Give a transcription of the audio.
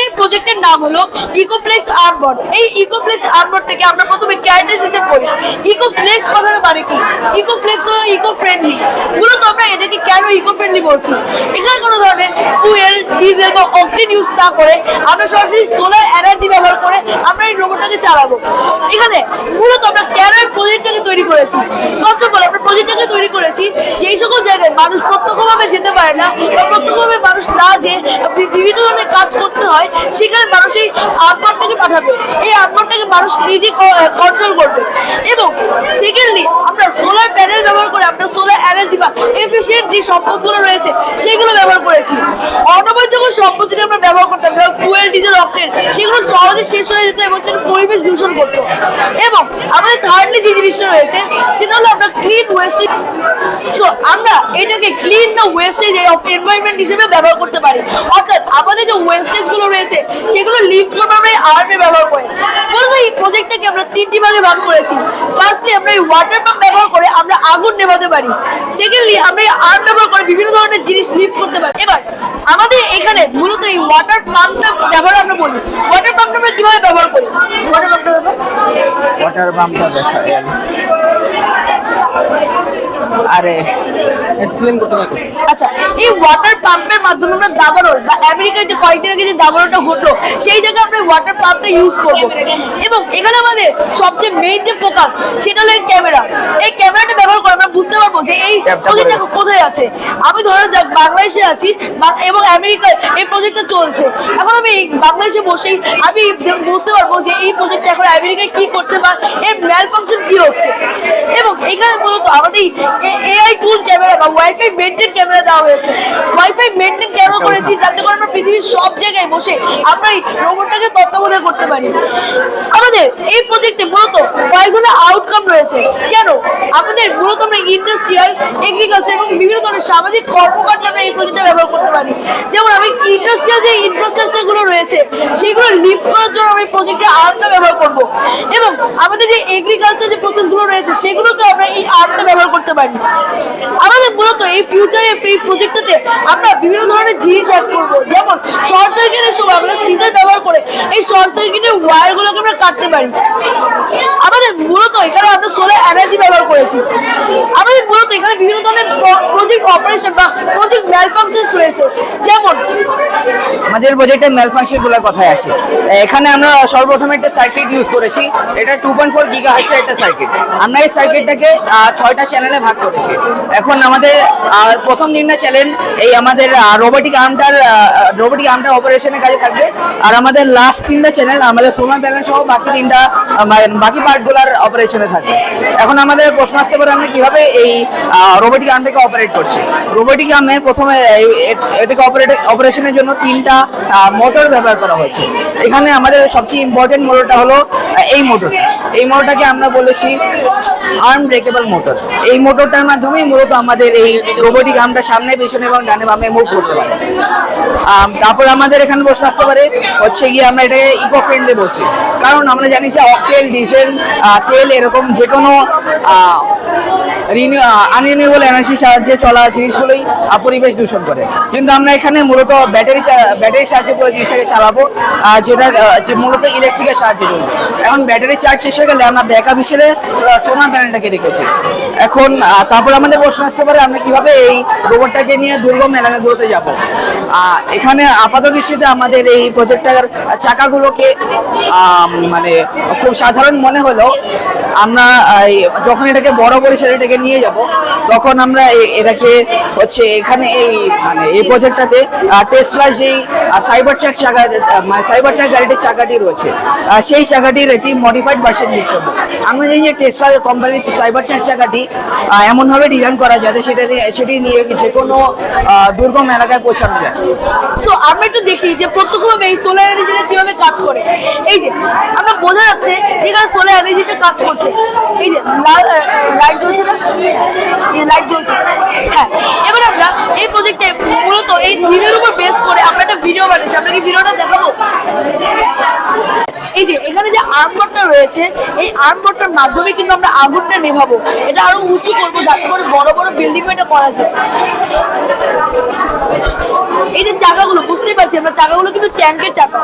আমাদের এই প্রজেক্টের নাম হলো ইকোফ্লেক্স আর্টবোর্ড এই ইকোফ্লেক্স আর্টবোর্ড থেকে আমরা প্রথমে ক্যারেক্টারাইজেশন করি। ইকোফ্লেক্স কথাটা মানে কি? ইকোফ্লেক্স হলো ইকো ফ্রেন্ডলি মূলত আমরা এটাকে কেন ইকো ফ্রেন্ডলি বলছি? এখানে কোনো ধরনের ফুয়েল ডিজেল বা অক্সিজেন ইউজ না করে আমরা সরাসরি সোলার এনার্জি ব্যবহার করে আমরা এই রোবটটাকে চালাবো। এখানে মূলত আমরা কেন এই প্রজেক্টটাকে তৈরি করেছি? ফার্স্ট অফ অল আমরা প্রজেক্টটাকে তৈরি করেছি যে এই সকল জায়গায় মানুষ প্রত্যক্ষভাবে যেতে পারে না বা প্রত্যক্ষভাবে মানুষ না যে বি- বিভিন্ন ধরনের কাজ করতে হয় সেখানে মানুষ এই আর্টবোর্ডটাকে পাঠাবে। এই আর্টবোর্ডটাকে মানুষ নিজে কন্ট্রোল করবে। এবং সেকেন্ডলি আমরা সোলার প্যানেল আমরা সোলার এনার্জি বা এফিসিয়েন্ট যে সম্পদগুলো রয়েছে, সেগুলো ব্যবহার করেছি। অনবদ্য সম্পদ যদি আমরা ব্যবহার করতাম, যেমন ফুয়েল ডিজেল অক্টেন সেগুলো সহজে শেষ হয়ে যেত এবং সেটা পরিবেশ দূষণ করতো। এবং আমাদের থার্ডলি যে জিনিসটা রয়েছে, সেটা হলো আমরা ক্লিন ওয়েস্ট সো আমরা এটাকে ক্লিন না ওয়েস্টেজ অফ এনভায়রনমেন্ট হিসেবে ব্যবহার করতে পারি। অর্থাৎ আমাদের যে ওয়েস্টেজগুলো রয়েছে, সেগুলো করব আমরা আর্মে ব্যবহার করে। বলব এই প্রজেক্টটাকে আমরা তিনটি ভাগে ভাগ করেছি। ফার্স্টলি আমরা এই ওয়াটার পাম্প আমরা আগুন নেভাতে পারি। সেকেন্ডলি আমরা আর্ম ব্যবহার করে বিভিন্ন ধরনের জিনিস লিফট করতে পারি। এবার আমাদের এখানে মূলত এই ওয়াটার পাম্পটা ব্যবহার আমরা বলি। ওয়াটার পাম্পটা আমরা কীভাবে ব্যবহার করি? ওয়াটার পাম্পটা ওয়াটার পাম্পটা দেখা আরে এক্সপ্লেন করতে থাকো আচ্ছা এই ওয়াটার পাম্পের মাধ্যমে আমরা দাবারল বা আমেরিকায় যে কয়েকদিন আগে যে দাবারলটা ঘটলো সেই জায়গায় আমরা ওয়াটার পাম্পটা ইউজ করব। এবং এখানে আমাদের সবচেয়ে মেইন যে ফোকাস সেটা হলো ক্যামেরা এই ক্যামেরাটা ব্যবহার করে আমরা বুঝতে পারব যে এই ক্যাপটা প্রজেক্টটা কোথায় আছে? আমি ধরে যাক বাংলাদেশে আছি এবং আমেরিকায় এই প্রজেক্টটা চলছে। এখন আমি বাংলাদেশে বসেই আমি বুঝতে পারব যে এই প্রজেক্টটা এখন আমেরিকায় কি করছে বা এর ম্যাল ফাংশন কি হচ্ছে। এবং এখানে মূলত আমাদের এআই টুল ক্যামেরা বা ওয়াইফাই মেনটেন ক্যামেরা দেওয়া হয়েছে। ওয়াইফাই মেনটেন ক্যামেরা করেছি যাতে করে আমরা পৃথিবীর সব জায়গায় বসে আমরা এই রোবটটাকে তত্ত্বাবধান করতে পারি। এই প্রজেক্টে মূলত কয়েকগুলো আউটকাম রয়েছে। কেন? আমাদের মূলত আমরা ইন্ডাস্ট্রিয়াল এগ্রিকালচার এবং বিভিন্ন ধরনের সামাজিক কর্মকাণ্ডে আমরা এই প্রজেক্টটা ব্যবহার করতে পারি। যেমন আমি ইন্ডাস্ট্রিয়াল যে ইনফ্রাস্ট্রাকচার রয়েছে, সেগুলো লিফট করার জন্য আমি প্রজেক্টে আর্মটা ব্যবহার করব। এবং আমাদের যে এগ্রিকালচার যে প্রসেসগুলো রয়েছে সেগুলোকে আমরা এই আর্মটা ব্যবহার করতে পারি। আমাদের মূলত এই ফিউচারে এই প্রজেক্টটাতে আমরা বিভিন্ন ধরনের জিনিস অ্যাড করব। যেমন শর্ট সার্কিটের সময় আমরা সিজার ব্যবহার করে এই শর্ট সার্কিটের ওয়্যারগুলোকে আমরা কাটতে পারি। আমাদের মূলত এখানে আমরা সোলার এনার্জি ব্যবহার করেছি। আমাদের মূলত এখানে বিভিন্ন ধরনের প্রজেক্ট অপারেশন বা প্রজেক্ট ম্যালফাংশন রয়েছে। আমাদের প্রজেক্টে ম্যাল ফাংশনগুলোর কথায় আসে। এখানে আমরা সর্বপ্রথম একটা সার্কিট ইউজ করেছি। এটা টু পয়েন্ট ফোর গিগা হার্সের একটা সার্কিট আমরা এই সার্কিটটাকে ছয়টা চ্যানেলে ভাগ করেছি। এখন আমাদের প্রথম তিনটা চ্যানেল এই আমাদের রোবোটিক আর্মটার রোবোটিক আর্মটা অপারেশনের কাজে থাকবে। আর আমাদের লাস্ট তিনটা চ্যানেল আমাদের সোলার প্যানেল সহ বাকি তিনটা বাকি পার্টগুলোর অপারেশনে থাকবে। এখন আমাদের প্রশ্ন আসতে পারে আমরা কীভাবে এই রোবোটিক আর্মটাকে অপারেট করছি। রোবোটিক আর্মে প্রথমে এটাকে অপারেট অপারেশনের জন্য তিনটা মোটর ব্যবহার করা হয়েছে। এখানে আমাদের সবচেয়ে ইম্পর্টেন্ট মোটরটা হলো এই মোটর এই মোটরটাকে আমরা বলেছি আর্ম ব্রেকেবল মোটর এই মোটরটার মাধ্যমেই মূলত আমাদের এই রোবোটিক আর্মটা সামনে, পিছনে এবং ডানে বামে মুভ করতে পারে। তারপর আমাদের এখানে বসে আসতে পারে, হচ্ছে গিয়ে আমরা এটাকে ইকো ফ্রেন্ডলি বলছি। কারণ আমরা জানি যে অকটেল ডিজেল তেল এরকম যে কোনো আনরিনিউয়েবল এনার্জির সাহায্যে চলা জিনিসগুলোই পরিবেশ দূষণ করে। কিন্তু আমরা এখানে মূলত ব্যাটারি ব্যাটারির সাহায্যে পুরো জিনিসটাকে চালাবো যেটা যে মূলত ইলেকট্রিকের সাহায্যে চলবে। এখন ব্যাটারি চার্জ শেষ হয়ে গেলে আমরা ব্যাকআপ হিসেবে সোনার প্যানেলটাকে রেখেছি। এখন তারপর আমাদের প্রশ্ন আসতে পারে, আমরা কীভাবে এই রোবটটাকে নিয়ে দুর্গম এলাকাগুলোতে যাব? এখানে আপাত দৃষ্টিতে আমাদের এই প্রজেক্টটার চাকাগুলোকে মানে খুব সাধারণ মনে হলেও, আমরা যখন এটাকে বড় পরিসরে এটাকে নিয়ে যাব। তখন আমরা এটাকে হচ্ছে এখানে এই মানে এই প্রজেক্টটাতে টেসলা যেই সাইবার ট্র্যাক চাকা মানে সাইবার ট্র্যাক গাড়িটির চাকাটি রয়েছে সেই চাকাটির একটি মডিফাইড ভার্সন ইউজ করব। আমরা জানি যে টেসলা কোম্পানির সাইবার ট্র্যাক চাকাটি এমনভাবে ডিজাইন করা যাতে সেটা সেটি নিয়ে যে কোনো দুর্গম এলাকায় পৌঁছানো যায়। তো আমরা একটু দেখি যে প্রত্যক্ষভাবে এই সোলার এনার্জিটা কীভাবে কাজ করে। এই যে, আমরা বোঝা যাচ্ছে এখানে সোলার এনার্জিটা কাজ করছে। এই যে লাইট জ্বলছে না? এই লাইট জ্বলছে। হ্যাঁ এবার আমরা এই প্রজেক্টে মূলত এই দিনের উপর বেস করে আমরা একটা ভিডিও বানিয়েছি আমরা কি ভিডিওটা দেখাবো? এই যে, এখানে যে আর্মবোর্ডটা রয়েছে, এই আর্মবোর্ডটার মাধ্যমে কিন্তু আমরা আগুনটা নেভাবো। এটা আরও উঁচু করব, যাতে করে বড় বড় বিল্ডিং এটা করা যায়। এই যে চাকাগুলো, বুঝতেই পারছি আমরা চাকাগুলো কিন্তু ট্যাঙ্কের চাকা।